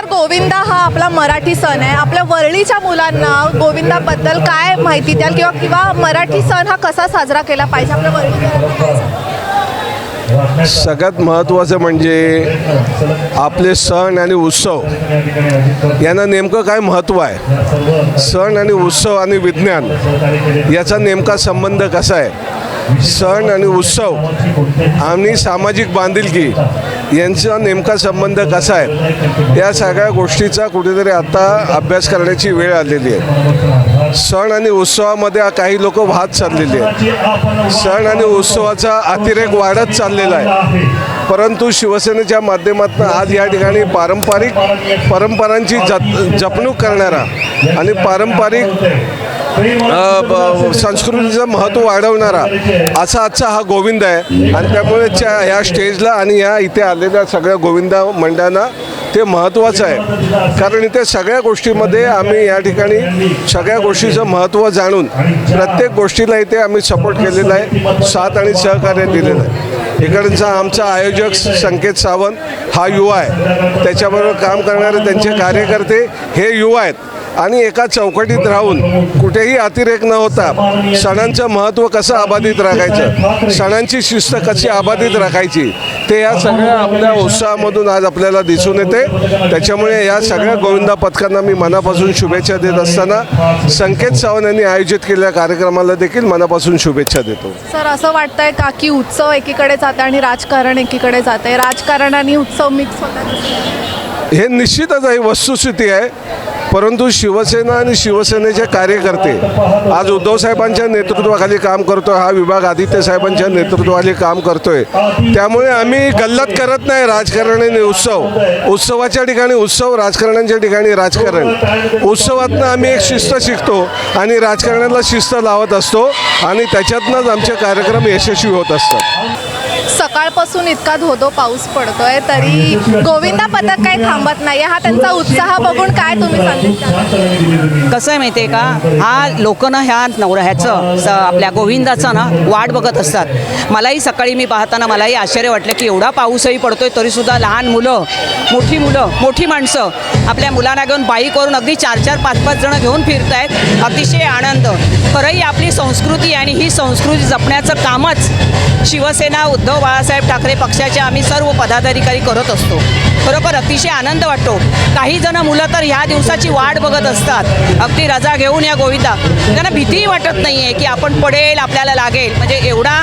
तर गोविंदा हा आपला मराठी सण आहे. आपल्या वरळीच्या मुलांना गोविंदाबद्दल काय माहिती द्याल किंवा किंवा मराठी सण हा कसा साजरा केला पाहिजे? आपल्या सगळ्यात महत्त्वाचं म्हणजे आपले सण आणि उत्सव यांना नेमकं काय महत्त्व आहे? सण आणि उत्सव आणि विज्ञान याचा नेमका संबंध कसा आहे? सण आणि उत्सव आणि सामाजिक बांधिलकी यांचा नेमका संबंध कसा आहे या सगळ्या गोष्टीचा कुठेतरी आता अभ्यास करण्याची वेळ आलेली आहे. सण आणि उत्सवामध्ये काही लोक वाहत चाललेली आहेत. सण आणि उत्सवाचा अतिरेक वाढत चाललेला आहे. परंतु शिवसेनेच्या माध्यमातून आज या ठिकाणी पारंपरिक परंपरांची जप जपणूक करणारा आणि पारंपरिक संस्कृतीचं महत्त्व वाढवणारा असा आजचा हा गोविंद आहे. आणि त्यामुळे त्या ह्या स्टेजला आणि या इथे आलेल्या सगळ्या गोविंदा मंडळांना ते महत्त्वाचं आहे. कारण इथे सगळ्या गोष्टीमध्ये आम्ही या ठिकाणी सगळ्या गोष्टीचं महत्त्व जाणून प्रत्येक गोष्टीला इथे आम्ही सपोर्ट केलेला आहे. साथ आणि सहकार्य दिलेलं आहे. इकडचा आमचा आयोजक संकेत सावंत हा युवा आहे. त्याच्याबरोबर काम करणारे त्यांचे कार्यकर्ते हे युवा आहेत. आणि एका चौकटीत राहून कुठेही अतिरेक न होता सणांचं महत्त्व कसं अबाधित राखायचं? सणांची शिस्त कशी अबाधित राखायची? ते या सगळ्या आपल्या उत्साहामधून आज आपल्याला दिसून येते. त्याच्यामुळे या सगळ्या गोविंदा पथकांना मी मनापासून शुभेच्छा देत असताना संकेत सावंत यांनी आयोजित केलेल्या कार्यक्रमाला देखील मनापासून शुभेच्छा देतो. सर असं वाटतंय का की उत्सव एकीकडे जाते आणि राजकारण एकीकडे जाते? राजकारण आणि उत्सव मिक्स होतात. हे निश्चितच आहे वस्तुस्थिती आहे. परंतु शिवसेना आणि शिवसेनेचे कार्यकर्ते आज उद्धव साहेबांच्या नेतृत्वाखाली काम करतोय हा विभाग आदित्य साहेबांच्या नेतृत्वाखाली काम करतोय. त्यामुळे आम्ही गल्लत करत नाही राजकारण आणि उत्सव. उत्सवाच्या ठिकाणी उत्सव राजकारणाच्या ठिकाणी राजकारण. उत्सवातनं आम्ही एक शिस्त शिकतो आणि राजकारणाला शिस्त लावत असतो आणि त्याच्यातनंच आमचे कार्यक्रम यशस्वी होत असतात. सकाळपासून इतका धोधो पाऊस पडतोय तरी गोविंदा पथक काही थांबत नाही हा त्यांचा उत्साह बघून काय तुम्ही कसं आहे माहिती आहे का? हा लोक ना ह्या नवरा ह्याचं स आपल्या गोविंदाचं ना वाट बघत असतात. मलाही सकाळी मी पाहताना मलाही आश्चर्य वाटलं की एवढा पाऊसही पडतोय तरीसुद्धा लहान मुलं मोठी मुलं मोठी माणसं आपल्या मुलांना घेऊन बाईकवरून अगदी चार चार पाच पाच जणं घेऊन फिरत आहेत अतिशय आनंद. खरंही आपली संस्कृती आणि ही संस्कृती जपण्याचं कामच शिवसेना उद्धव बाळासाहेब ठाकरे पक्षाचे आम्ही सर्व पदाधिकारी करत असतो. खरोखर अतिशय आनंद वाटतो. काही जण मुलं तर ह्या दिवसाची वाट बघत असतात. अगदी रजा घेऊन या गोविंदा. त्यांना भीतीही वाटत नाही आहे की आपण पडेल आपल्याला लागेल. म्हणजे एवढा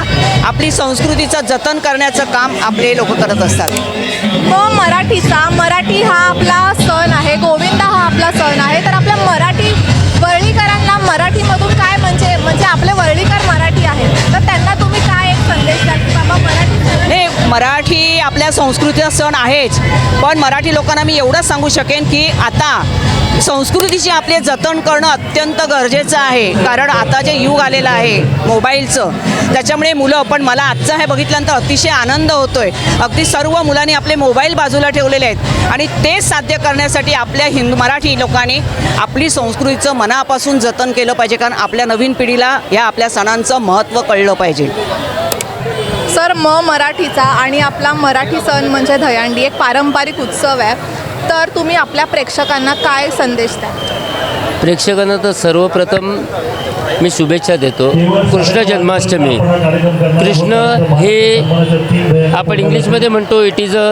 आपली संस्कृतीचं जतन करण्याचं काम आपले लोक करत असतात. मग मराठीचा. मराठी हा आपला सण आहे. गोविंदा हा आपला सण आहे. तर आपल्या मराठी आपल्या संस्कृतीचा सण आहेच. पण मराठी लोकांना मी एवढंच सांगू शकेन की आता संस्कृतीचे आपले जतन करणं अत्यंत गरजेचं आहे. कारण आता जे युग आलेलं आहे मोबाईलचं त्याच्यामुळे मुलं पण मला आजचं हे बघितल्यानंतर अतिशय आनंद होतोय. अगदी सर्व मुलांनी आपले मोबाईल बाजूला ठेवलेले आहेत आणि ते साध्य करण्यासाठी आपल्या हिंदू मराठी लोकांनी आपली संस्कृतीचं मनापासून जतन केलं पाहिजे. कारण आपल्या नवीन पिढीला ह्या आपल्या सणांचं महत्त्व कळलं पाहिजे. सर म मराठीचा आणि आपला मराठी सण म्हणजे दहीहंडी एक पारंपरिक उत्सव आहे. तर तुम्ही आपल्या प्रेक्षकांना काय संदेश द्या प्रेक्षकांना तर सर्वप्रथम मी शुभेच्छा देतो. कृष्ण जन्माष्टमी. कृष्ण हे आपण इंग्लिशमध्ये म्हणतो it is a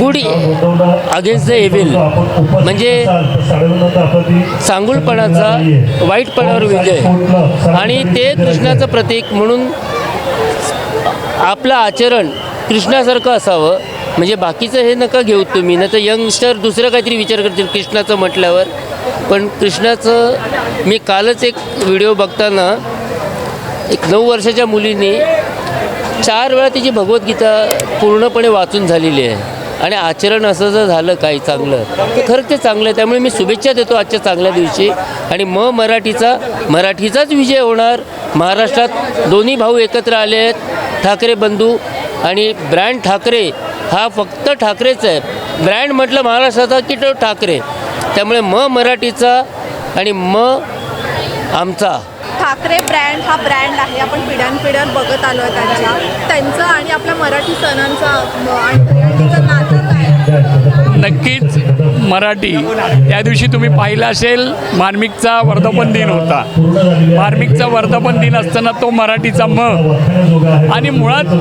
good against the evil म्हणजे चांगुलपणाचा वाईटपणावर विजय. आणि ते कृष्णाचं प्रतीक म्हणून आपलं आचरण कृष्णासारखं असावं. म्हणजे बाकीचं हे नका घेऊ तुम्ही. नाही तर यंगस्टर दुसरं काहीतरी विचार करतील कृष्णाचं म्हटल्यावर. पण कृष्णाचं मी कालच एक व्हिडिओ बघताना एक नऊ वर्षाच्या मुलीने चार वेळा तिची भगवद्गीता पूर्णपणे वाचून झालेली आहे. आणि आचरण असं जर झालं काही चांगलं तर खरंच ते चांगलं आहे. त्यामुळे मी शुभेच्छा देतो आजच्या चांगल्या दिवशी. आणि म मराठीचा मराठीचाच विजय होणार. महाराष्ट्रात दोन्ही भाऊ एकत्र आले आहेत. ठाकरे बंधू आणि ब्रँड ठाकरे हा फक्त ठाकरेच आहे. ब्रँड म्हटलं महाराष्ट्राचा की तो ठाकरे. त्यामुळे म मराठीचा आणि म आमचा. ठाकरे ब्रँड हा ब्रँड आहे. आपण पिढ्यानपिढ्यात बघत आलो आहे त्यांच्या. त्यांचं आणि आपल्या मराठी सणांचा नक्कीच मराठी. त्या दिवशी तुम्ही पाहिलं असेल मार्मिकचा वर्धापन दिन होता. मार्मिकचा वर्धापन दिन असताना तो मराठीचा म. आणि मुळात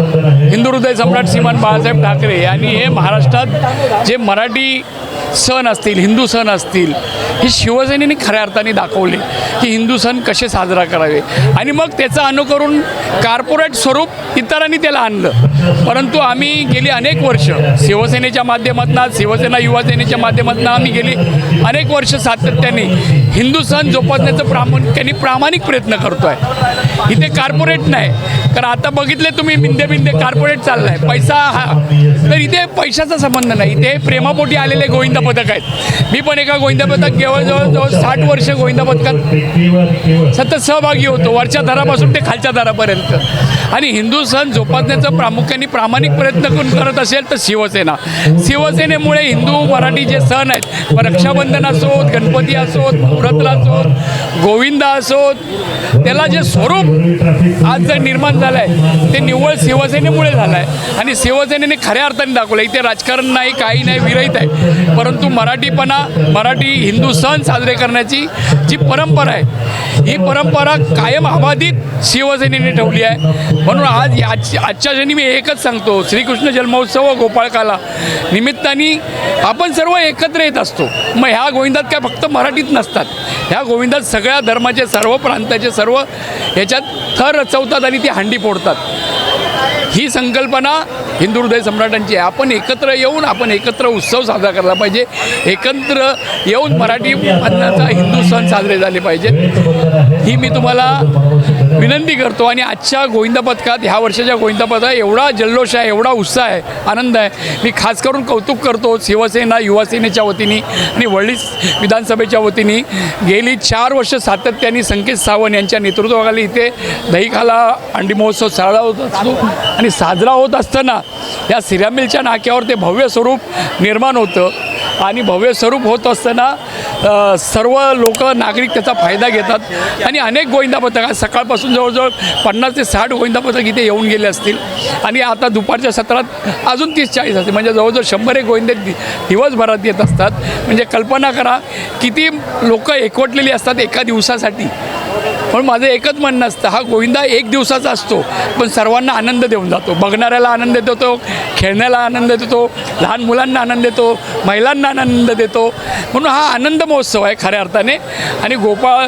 हिंदू हृदय सम्राट श्रीमान बाळासाहेब ठाकरे यांनी हे महाराष्ट्रात जे मराठी सण असतील हिंदू सण असतील हे शिवसेनेने खऱ्या अर्थाने दाखवले की हिंदू सण कसे साजरा करावे. आणि मग त्याचं अनुकरून कार्पोरेट स्वरूप इतरांनी त्याला आणलं. परंतु आम्ही गेली अनेक वर्ष शिवसेनेच्या माध्यमातून शिवसेना युवासेनेच्या माध्यमातून आम्ही गेली अनेक वर्ष सातत्याने हिंदू सण जोपासण्याचं प्रामुख्याने प्रामाणिक प्रयत्न करतो आहे इथे कार्पोरेट नाही. कारण आता बघितले तुम्ही बिंदे बिंदे कार्पोरेट चाललाय. पैसा हा तर इथे पैशाचा संबंध नाही. इथे प्रेमापोटी आलेले गोविंदा पथक आहेत. मी पण एका गोविंदा पथक केवळ जवळ जवळ साठ वर्ष गोविंदा पथकात सतत सहभागी होतो. वरच्या दरापासून ते खालच्या दरापर्यंत. आणि हिंदू सण जोपासण्याचं प्रामुख्याने प्रामाणिक प्रयत्न करून करत असेल तर शिवसेना. शिवसेनेमुळे हिंदू मराठी जे सण आहेत रक्षाबंधन असोत गणपती असोत मुहूर्तला असोत गोविंदा असोत त्याला जे स्वरूप आज जे निर्माण झालं आहे ते निव्वळ शिवसेनेमुळे झालं आहे आणि शिवसेनेने खऱ्या अर्थाने दाखवलं इथे राजकारण नाही काही नाही विरहित आहे. परंतु मराठीपणा मराठी हिंदू सण साजरे करण्याची जी परंपरा आहे ही परंपरा कायम अबाधित शिवसेनेने ठेवली आहे. म्हणून आज आज आजच्या क्षणी मी एकच सांगतो श्रीकृष्ण जन्मोत्सव व गोपाळकाला निमित्ताने आपण सर्व एकत्र येत असतो. मग ह्या गोविंदात काय फक्त मराठीत नसतात. ह्या गोविंदात सगळ्या धर्माचे सर्व प्रांताचे सर्व ह्याच्यात थर रचवतात आणि ती हांडी फोडतात. ही संकल्पना हिंदू हृदय सम्राटांची आहे. आपण एकत्र येऊन आपण एकत्र उत्सव साजरा करायला पाहिजे. एकत्र येऊन मराठी अन्नाचा हिंदू सण साजरे झाले पाहिजेत. ही मी तुम्हाला विनंती करतो आणि आजच्या गोविंदा पथकात ह्या वर्षाच्या गोविंदा पथकात एवढा जल्लोष आहे एवढा उत्साह आहे आनंद आहे. मी खास करून कौतुक करतो शिवसेना युवासेनेच्या वतीने आणि वळली विधानसभेच्या वतीने. गेली चार वर्ष सातत्याने संकेत सावंत यांच्या नेतृत्वाखाली इथे दहीखाला अंडी महोत्सव साजरा होत असतो. आणि साजरा होत असताना या सिरामिलच्या नाक्यावर ते भव्य स्वरूप निर्माण होतं. आणि भव्य स्वरूप होत असताना सर्व लोक नागरिक त्याचा फायदा घेतात. आणि अनेक गोविंदा पथक आज सकाळपासून जवळजवळ पन्नास ते साठ गोविंदा पथक इथे येऊन गेले असतील. आणि आता दुपारच्या सत्रात अजून तीस चाळीस असतील. म्हणजे जवळजवळ शंभर एक गोविंदे दिवसभरात येत असतात. म्हणजे कल्पना करा किती लोक एकवटलेली असतात एका दिवसासाठी. पण माझं एकच म्हणणं असतं हा गोविंदा एक दिवसाचा असतो पण सर्वांना आनंद देऊन जातो. बघणाऱ्याला आनंद देतो खेळण्याला आनंद देतो लहान मुलांना आनंद देतो महिलांना आनंद देतो. म्हणून हा आनंद महोत्सव आहे खऱ्या अर्थाने. आणि गोपाळ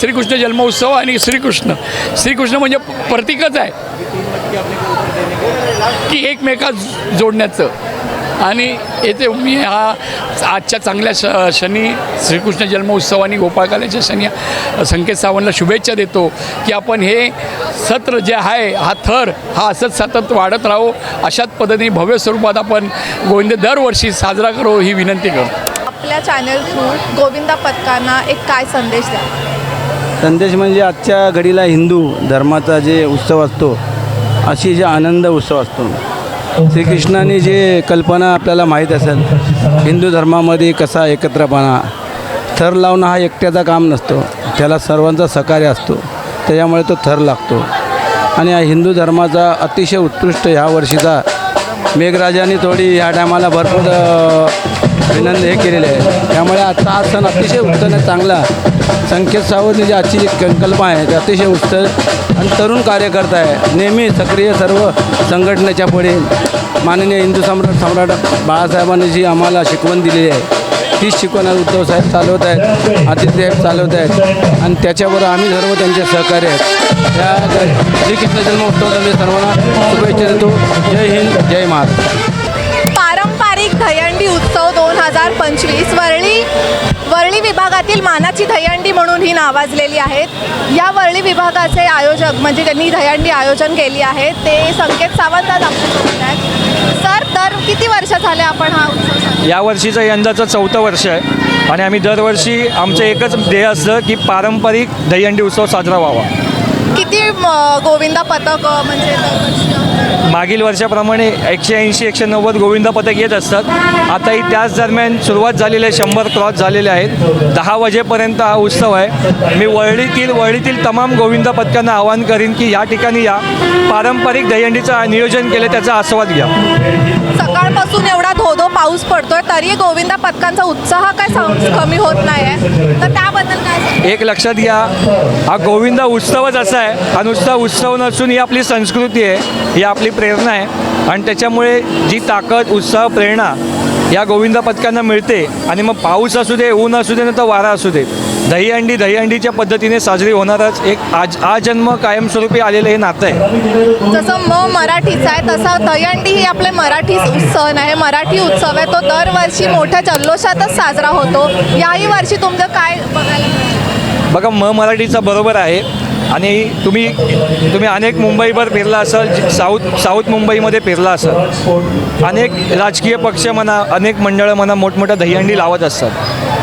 श्रीकृष्ण जन्मोत्सव आणि श्रीकृष्ण. श्रीकृष्ण म्हणजे प्रतीकच आहे. की एकमेकात जोडण्याचं. आणि येथे मी हा आजच्या चांगल्या श शनी श्रीकृष्ण जन्मोत्सव आणि गोपाळकाल्याच्या शनी संकेत सावंतला शुभेच्छा देतो की आपण हे सत्र जे आहे हा थर हा असंच सतत वाढत राहो अशाच पद्धतीने भव्य स्वरूपात आपण गोविंद दरवर्षी साजरा करू ही विनंती करतो. आपल्या चॅनल थ्रू गोविंदा पथकांना एक काय संदेश द्या? संदेश म्हणजे आजच्या घडीला हिंदू धर्माचा जे उत्सव असतो अशी जे आनंद उत्सव असतो. श्रीकृष्णाने जे कल्पना आपल्याला माहीत असेल हिंदू धर्मामध्ये कसा एकत्रपणा थर लावणं हा एकट्याचा काम नसतो त्याला सर्वांचा सहकार्य असतो त्याच्यामुळे तो थर लागतो. आणि हा हिंदू धर्माचा अतिशय उत्कृष्ट ह्या वर्षीचा मेघराजाने थोडी ह्या टायमाला भरपूर विनंती हे केलेले आहे त्यामुळे आजचा हा सण अतिशय उत्तम चांगला संकेत सावंत जी आजची जी संकल्प आहे ते अतिशय उत्तम आणि तरुण कार्यकर्ता आहे. नेहमी सक्रिय सर्व संघटनेच्या पुढे माननीय हिंदू सम्राट सम्राट बाळासाहेबांनी जी आम्हाला शिकवण दिलेली आहे. तीच शिकवण आज उद्धव साहेब चालवत आहेत आदित्यसाहेब चालवत आहेत आणि त्याच्याबरोबर आम्ही सर्व त्यांचे सहकार्य आहेत. त्या श्रीकृष्ण जन्मोत्सवाला मी सर्वांना शुभेच्छा देतो. जय हिंद जय महाराष्ट्र. पारंपरिक दहीहंडी उत्सव दोन हजार पंचवीस वरळी वरळी विभागातील मानाची दहीहंडी म्हणून ही नावाजलेली आहेत. या वरळी विभागाचे आयोजक म्हणजे त्यांनी दहीहंडी आयोजन केली आहे. ते संकेत सावंत आज आपल्यासोबत आहेत. सर तर किती वर्ष झाले आपण हा उत्सव या वर्षीचं यंदाचं चौथं वर्ष आहे आणि आम्ही दरवर्षी आमचं एकच ध्येय असतं की पारंपरिक दहीहंडी उत्सव साजरा व्हावा. किती गोविंदा पथक म्हणजे मागील वर्षाप्रमाणे एकशे ऐंशी एकशे नव्वद गोविंदा पथक येत असतात. आताही त्याच दरम्यान सुरुवात झालेली आहे शंभर क्रॉस झालेले आहेत. दहा वाजेपर्यंत हा उत्सव आहे. मी वरळीतील वरळीतील तमाम गोविंदा पथकांना आवाहन करीन की या ठिकाणी या. पारंपरिक दहीहंडीचं नियोजन केलं त्याचा आस्वाद घ्या. सकाळपासून एवढा धोधो पाऊस पडतोय तरी गोविंदा पथकांचा उत्साह काय कमी होत नाही आहे तर त्याबद्दल? एक लक्षात घ्या हा गोविंदा उत्सवच असा आहे. हा नुसता उत्सव नसून ही आपली संस्कृती आहे ही आपली प्रेरणा आहे. आणि त्याच्यामुळे जी ताकद उत्साह प्रेरणा या गोविंदा पथकांना मिळते आणि मग पाऊस असू दे ऊन असू दे ना तर वारा असू दे दहीहंडी दहीहंडीच्या पद्धतीने साजरी होणारच एक आज आजन्म कायमस्वरूपी आलेलं हे नातं आहे. जसं म मराठीचा आहे तसं दहीहंडी ही आपले मराठी सण आहे. मराठी उत्सव आहे तो दरवर्षी मोठ्या जल्लोषातच साजरा होतो. याही वर्षी तुमचं काय बघायला बघा म मराठीचा बरोबर आहे. आणि तुम्ही तुम्ही अनेक मुंबईभर फिरला असाल साऊथ साऊथ मुंबईमध्ये फिरला असाल. अनेक राजकीय पक्ष म्हणा अनेक मंडळं म्हणा मोठमोठ्या दहीहंडी लावत असतात.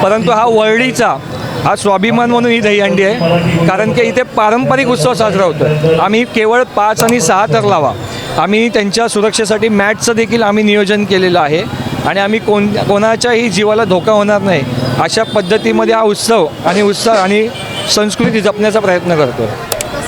परंतु हा वरळीचा हा स्वाभिमान म्हणून ही दहीहंडी आहे. कारण की इथे पारंपरिक उत्सव साजरा होतो आम्ही केवळ पाच आणि सहा तर लावा. आम्ही त्यांच्या सुरक्षेसाठी मॅटचं देखील आम्ही नियोजन केलेलं आहे. आणि आम्ही कोण कोणाच्याही जीवाला धोका होणार नाही अशा पद्धतीमध्ये हा उत्सव आणि उत्सव आणि संस्कृती जपण्याचा प्रयत्न करतो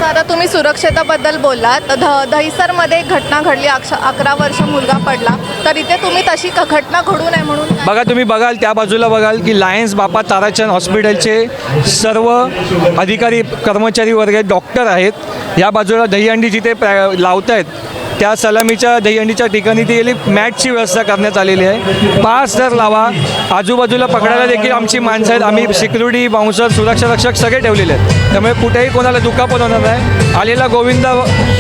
जसं आता तुम्ही सुरक्षेबद्दल बोललात. ध दहिसरमध्ये एक घटना घडली. अक्ष अकरा वर्ष मुलगा पडला. तर इथे तुम्ही तशी क- घटना घडू नये म्हणून काय? बघा तुम्ही बघाल त्या बाजूला बघाल की लायन्स बापा ताराचंद हॉस्पिटलचे सर्व अधिकारी कर्मचारी वर्ग डॉक्टर आहेत. या बाजूला दहीहंडी जिथे प्रॅ लावत आहेत त्या सलामीच्या दहीहंडीच्या ठिकाणी ती गेली. मॅटची व्यवस्था करण्यात आलेली आहे. पाच तर लावा. आजूबाजूला पकडायला देखील आमची माणसं आहेत. आम्ही सिक्युरिटी बाउन्सर सुरक्षा रक्षक सगळे ठेवलेले आहेत. त्यामुळे कुठेही कोणाला दुखापत होणार नाही. आलेला गोविंदा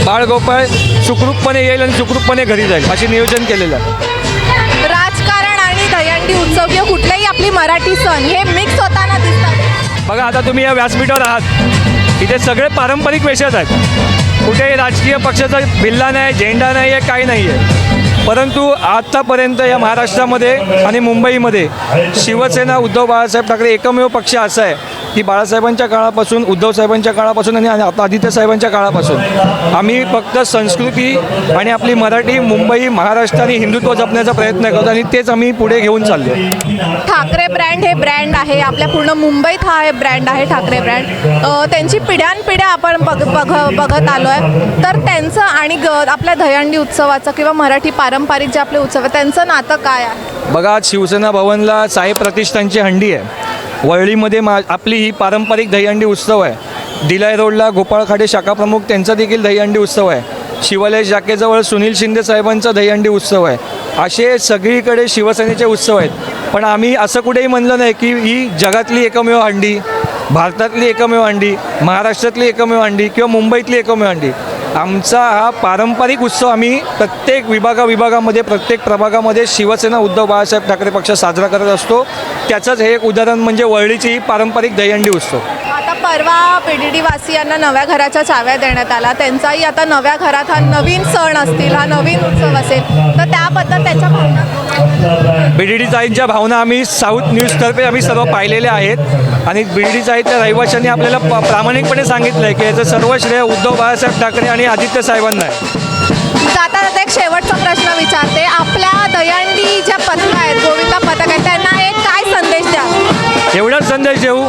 बाळगोपाळ सुखरूपपणे येईल आणि सुखरूपपणे घरी जाईल असे नियोजन केलेलं आहे. राजकारण आणि दहीहंडी उत्सव किंवा कुठलाही आपली मराठी सण हे बघा आता तुम्ही या व्यासपीठावर आहात. इथे सगळे पारंपरिक वेशात आहेत. कुठेही राजकीय पक्षाचा भिल्ला नाही झेंडा नाही आहे काही नाही आहे परंतु आत्तापर्यंत या महाराष्ट्रामध्ये आणि मुंबईमध्ये शिवसेना उद्धव बाळासाहेब ठाकरे एकमेव पक्ष असा आहे की बाळासाहेबांच्या काळापासून उद्धव साहेबांच्या काळापासून आणि आता आदित्य साहेबांच्या काळापासून. आम्ही फक्त संस्कृती आणि आपली मराठी मुंबई महाराष्ट्र आणि हिंदुत्व जपण्याचा प्रयत्न करतो आणि तेच आम्ही पुढे घेऊन चाललो ठाकरे ब्रँड हे ब्रँड आहे आपल्या पूर्ण मुंबईत हा हे ब्रँड आहे ठाकरे ब्रँड. त्यांची पिढ्यानपिढ्या आपण बघ बघ बघत आलो आहे तर त्यांचं आणि ग आपल्या दहीहंडी उत्सवाचं किंवा मराठी पारंपरिक जे आपले उत्सव त्यांचं नातं काय आहे? बघा आज शिवसेना भवनला साई प्रतिष्ठानची हंडी आहे. वळळीमध्ये मा आपली ही पारंपरिक दहीहंडी उत्सव आहे. दिलाई रोडला गोपाळखाडे शाखाप्रमुख त्यांचा देखील दहीहंडी उत्सव आहे. शिवालय शाखेजवळ सुनील शिंदे साहेबांचा दहीहंडी उत्सव आहे. असे सगळीकडे शिवसेनेचे उत्सव आहेत. पण आम्ही असं कुठेही म्हणलं नाही की ही जगातली एकमेव हंडी भारतातली एकमेव हंडी महाराष्ट्रातली एकमेव हंडी किंवा मुंबईतली एकमेव हंडी. आमचा हा पारंपरिक उत्सव आम्ही प्रत्येक विभागा विभागामध्ये प्रत्येक प्रभागामध्ये शिवसेना उद्धव बाळासाहेब ठाकरे पक्ष साजरा करत असतो. त्याचंच हे एक उदाहरण म्हणजे वरळीची ही पारंपरिक दहीहंडी उत्सव. परवा पी डी डी वासियांना नव्या घराच्या चाव्या देण्यात आला त्यांचाही आता नव्या घरात हा नवीन सण असतील हा नवीन उत्सव असेल. तर त्याबद्दल त्याच्या भावना बी डी डी चाळींच्या भावना आम्ही साऊथ न्यूजतर्फे आम्ही सर्व पाहिलेल्या आहेत. आणि बी डी डी चाळीच्या रहिवाशांनी आपल्याला प- प्रामाणिकपणे सांगितलं आहे की याचं सर्व श्रेय उद्धव बाळासाहेब ठाकरे आणि आदित्य साहेबांना आहे. जाता जाता एक शेवटचा प्रश्न विचारते. आपल्या दहीहंडी ज्या पथक आहेत गोविंदा पथक आहेत त्यांना एक काय संदेश द्या एवढाच संदेश देऊ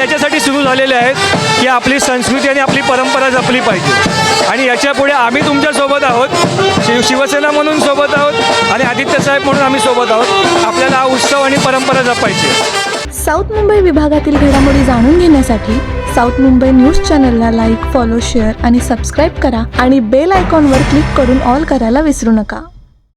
याच्यासाठी सुरू झालेले आहेत की आपली संस्कृती आणि आपली परंपरा जपली पाहिजे. आणि याच्यापुढे आम्ही तुमच्यासोबत आहोत शिव शिवसेना म्हणून सोबत आहोत आणि आदित्य साहेब म्हणून आम्ही सोबत आहोत. आपल्याला हा उत्सव आणि परंपरा जपायची साऊथ मुंबई विभागातील घडामोडी जाणून घेण्यासाठी साऊथ मुंबई न्यूज चॅनलला लाईक फॉलो शेअर आणि सबस्क्राईब करा आणि बेल आयकॉनवर क्लिक करून ऑल करायला विसरू नका.